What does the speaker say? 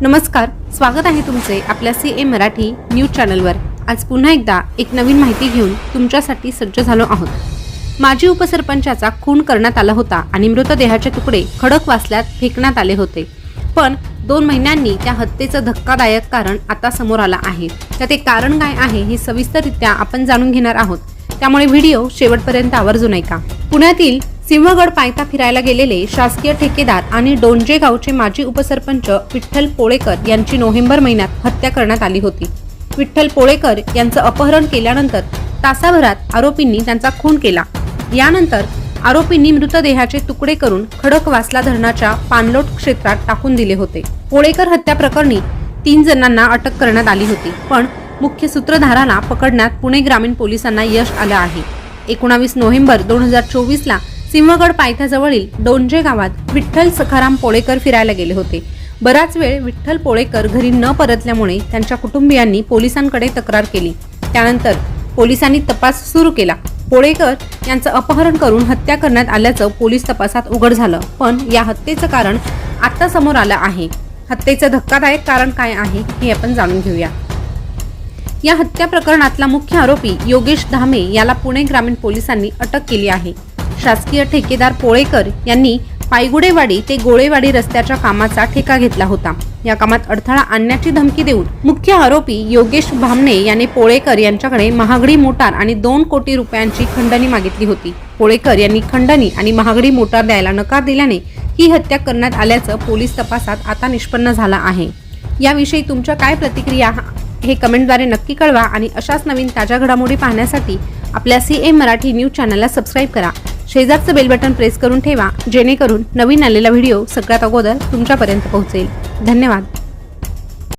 नमस्कार स्वागत आहे तुमचे आपल्या सी ए मराठी न्यूज चॅनलवर. आज पुन्हा एकदा एक नवीन माहिती घेऊन तुमच्यासाठी सज्ज झालो आहोत. माजी उपसरपंचाचा खून करण्यात आला होता आणि मृतदेहाचे तुकडे खडक वासल्यात फेकण्यात आले होते. पण दोन महिन्यांनी त्या हत्येचं धक्कादायक कारण आता समोर आलं आहे. तर ते कारण काय आहे हे सविस्तररित्या आपण जाणून घेणार आहोत. त्यामुळे व्हिडिओ शेवटपर्यंत आवर्जून ऐका पुण्यातील सिंहगड पायथा फिरायला गेलेले शासकीय ठेकेदार आणि डोंजे गावचे माजी उपसरपंच विठ्ठल पोळेकर यांची नोव्हेंबर महिन्यात हत्या करण्यात आली होती. विठ्ठल पोळेकर यांचं अपहरण केल्यानंतर तासाभरात आरोपींनी त्यांचा खून केला. यानंतर आरोपींनी मृतदेहाचे तुकडे करून खडकवासला धरणाच्या पाणलोट क्षेत्रात टाकून दिले होते. पोळेकर हत्या प्रकरणी तीन जणांना अटक करण्यात आली होती पण मुख्य सूत्रधाराला पकडण्यात पुणे ग्रामीण पोलिसांना यश आलं आहे. एकोणावीस नोव्हेंबर दोन हजार चोवीसला सिंहगड पायथ्याजवळील डोंजे गावात विठ्ठल सखाराम पोळेकर फिरायला गेले होते. बराच वेळ विठ्ठल पोळेकर घरी न परतल्यामुळे त्यांच्या कुटुंबियांनी पोलिसांकडे तक्रार केली. त्यानंतर पोलिसांनी तपास सुरू केला. पोळेकर यांचं अपहरण करून हत्या करण्यात आल्याचं पोलीस तपासात उघड झालं. पण या हत्येचं कारण आता समोर आलं आहे. हत्येचं धक्कादायक कारण काय आहे हे आपण जाणून घेऊया. या हत्या प्रकरणातला मुख्य आरोपी योगेश धामे याला पुणे ग्रामीण पोलिसांनी अटक केली आहे. शासकीय ठेकेदार पोळेकर यांनी पायगुडेवाडी ते गोळेवाडी रस्त्याच्या कामाचा ठेका घेतला होता. या कामात अडथळा आणण्याची धमकी देऊन मुख्य आरोपी योगेश भामणे याने पोळेकर यांच्याकडे महागडी मोटार आणि दोन कोटी रुपयांची खंडणी मागितली होती. पोळेकर यांनी खंडणी आणि महागडी मोटार द्यायला नकार दिल्याने ही हत्या करण्यात आल्याचं पोलीस तपासात आता निष्पन्न झालं आहे. याविषयी तुमच्या काय प्रतिक्रिया हे कमेंटद्वारे नक्की कळवा आणि अशाच नवीन ताज्या घडामोडी पाहण्यासाठी आपल्या सी एम मराठी न्यूज चॅनलला सबस्क्राईब करा. शेजारचं बेल बटन प्रेस करून ठेवा जेणेकरून नवीन आलेला व्हिडिओ सगळ्यात अगोदर तुमच्यापर्यंत पोहोचेल. धन्यवाद.